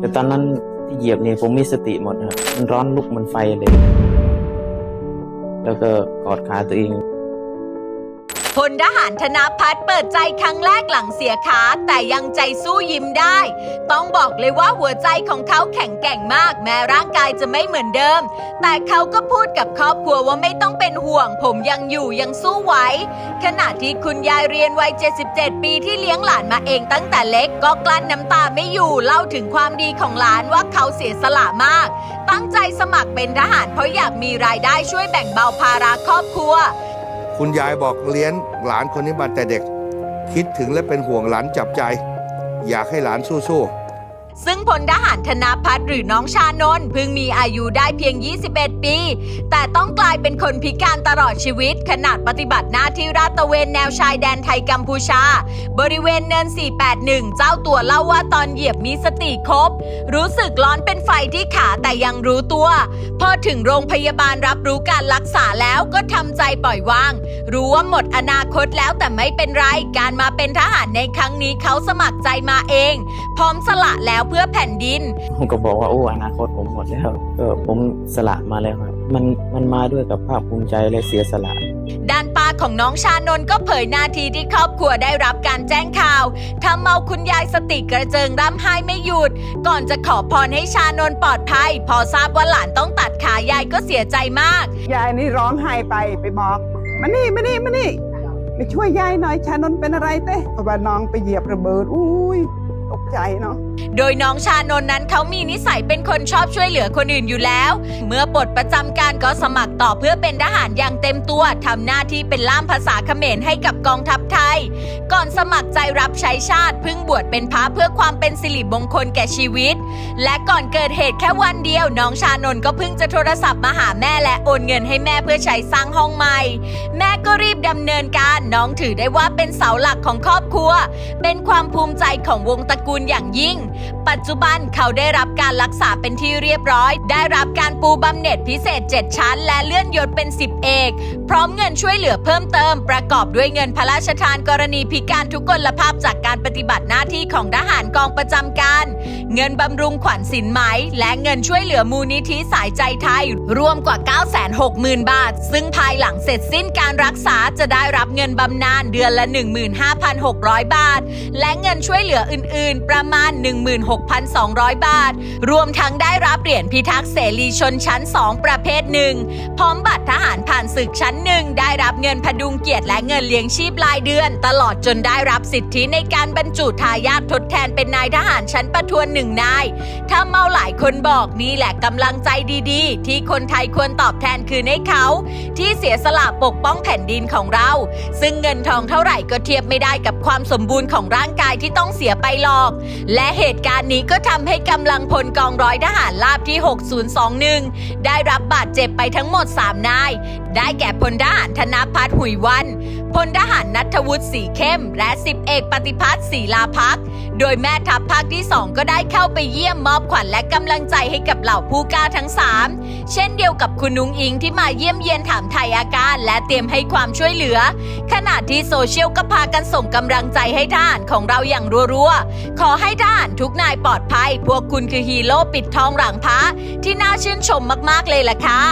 แต่ตอนนั้นที่เหยียบเนี่ยผมมีสติหมดนะครับมันร้อนลุกมันไฟเลย แล้วก็กอดขาตัวเอง พลทหารธนพัฒน์เปิดใจครั้งแรกหลังเสียขา แต่ยังใจสู้ยิ้มได้ ต้องบอกเลยว่าหัวใจของเขาแข็งแกร่งมาก แม้ร่างกายจะไม่เหมือนเดิม แต่เขาก็พูดกับครอบครัวว่าไม่ต้องเป็นห่วง ผมยังอยู่ยังสู้ไหวขณะที่คุณยายเรียนวัย 77 ปีที่เลี้ยงหลานมาเองตั้งแต่เล็กก็กลั้นน้ำตาไม่อยู่เล่าถึงความดีของหลานว่าเขาเสียสละมาก ตั้งใจสมัครเป็นทหารเพราะอยากมีรายได้ช่วยแบ่งเบาภาระครอบครัว คุณยายบอกเลี้ยงหลานคนนี้มาแต่เด็ก คิดถึงและเป็นห่วงหลานจับใจ อยากให้หลานสู้ๆซึ่งพลทหารธนพัฒน์หรือน้องชานนท์เพิ่งมีอายุได้เพียง 21 ปี แต่ต้องกลายเป็นคนพิการตลอดชีวิต ขนาดปฏิบัติหน้าที่ราดตระเวนแนวชายแดนไทยกัมพูชา บริเวณเนิน 481 เจ้าตัวเล่าว่าตอนเหยียบมีสติครบ รู้สึกร้อนเป็นไฟที่ขาแต่ยังรู้ตัว พอถึงโรงพยาบาลรับรู้การรักษาแล้วก็ทำใจปล่อยวาง รู้ว่าหมดอนาคตแล้วแต่ไม่เป็นไร การมาเป็นทหารในครั้งนี้เขาสมัครใจมาเอง พร้อมสละแล้วเพื่อแผ่นดิน ผมก็บอกว่าโอ้อนาคตผมหมดแล้วก็ผมสละมาแล้วครับมันมันมาด้วยกับภาคภูมิใจและเสียสละด้านป้าของน้องชานนท์ก็เผยนาทีที่ครอบครัวได้รับการแจ้งข่าวทำเอาคุณยายสติกระเจิงร่ำไห้ไม่หยุด ก่อนจะขอพรให้ชานนท์ปลอดภัย พอทราบว่าหลานต้องตัดขายายก็เสียใจมาก ยายนี่ร้องไห้ไปไปบอก มานี่มานี่มานี่ไปช่วยยายหน่อยชานนเป็นอะไรเต้เพราะว่าน้องไปเหยียบระเบิดอุ้ย ใจเนาะโดยน้องชานนท์นั้นเขามีนิสัยเป็นคนชอบช่วยเหลือคนอื่นอยู่แล้ว เมื่อปลดประจำการก็สมัครต่อเพื่อเป็นทหารอย่างเต็มตัวทำหน้าที่เป็นล่ามภาษาเขมรให้กับกองทัพไทย ก่อนสมัครใจรับใช้ชาติพิ่งบวชเป็นพระเพื่อความเป็นสิริมงคลแก่ชีวิต และก่อนเกิดเหตุแค่วันเดียว น้องชานนท์ก็เพิ่งจะโทรศัพท์มาหาแม่และโอนเงินให้แม่เพื่อใช้สร้างห้องใหม่ แม่ก็รีบดำเนินการน้องถือได้ว่าเป็นเสาหลักของครอบครัว เป็นความภูมิใจของวงตระกูลอย่างยิ่ง ปัจจุบันเขาได้รับการรักษาเป็นที่เรียบร้อย ได้รับการปูบำเหน็จพิเศษ 7 ชั้น และเลื่อนยศเป็น 10 เอก พร้อมเงินช่วยเหลือเพิ่มเติม ประกอบด้วยเงินพระราชทานกรณีพิการทุกกลภาพจากการปฏิบัติหน้าที่ของทหารกองประจำการ เงินบำรุงขวัญสินไหม และเงินช่วยเหลือมูลนิธิสายใจไทย รวมกว่า 960,000 บาท ซึ่งภายหลังเสร็จสิ้นการรักษาจะได้รับเงินบำนาญเดือนละ 15,600 บาท และเงินช่วยเหลืออื่น ๆประมาณ 16,200 บาท รวมทั้งได้รับเหรียญพิทักษ์เสรีชนชั้น 2 ประเภทหนึ่งพร้อมบัตรทหารผ่านศึกชั้นหนึ่งได้รับเงินพดุงเกียรติและเงินเลี้ยงชีพรายเดือน ตลอดจนได้รับสิทธิในการบรรจุทายาททดแทนเป็นนายทหารชั้นประทวนหนึ่งนาย ถ้าเมาหลายคนบอกนี่แหละกำลังใจดีๆ ที่คนไทยควรตอบแทนคืนให้เขา ที่เสียสละปกป้องแผ่นดินของเรา ซึ่งเงินทองเท่าไหร่ก็เทียบไม่ได้กับความสมบูรณ์ของร่างกายที่ต้องเสียไปหรอกและเหตุการณ์นี้ก็ทำให้กำลังพลกองร้อยทหารราบที่ 6021 ได้รับบาดเจ็บไปทั้งหมด 3 นาย ได้แก่พลทหารธนพัฒน์หุยวันพลทหารนัทวุฒิสีเข้ม และสิบเอกปฏิพัฒน์ศีลาพัก โดยแม่ทัพภาคที่ 2 ก็ได้เข้าไปเยี่ยมมอบขวัญและกำลังใจให้กับเหล่าผู้กล้าทั้ง 3 เช่นเดียวกับคุณนุ้งอิงที่มาเยี่ยมเยียนถามไทยอาการ และเตรียมให้ความช่วยเหลือ ขณะที่โซเชียลก็พากันส่งกำลังใจให้ทหารของเราอย่างรัวๆ ขอให้ทหารทุกนายปลอดภัย พวกคุณคือฮีโร่ปิดทองหลังพระที่น่าชื่นชมมากๆเลยล่ะค่ะ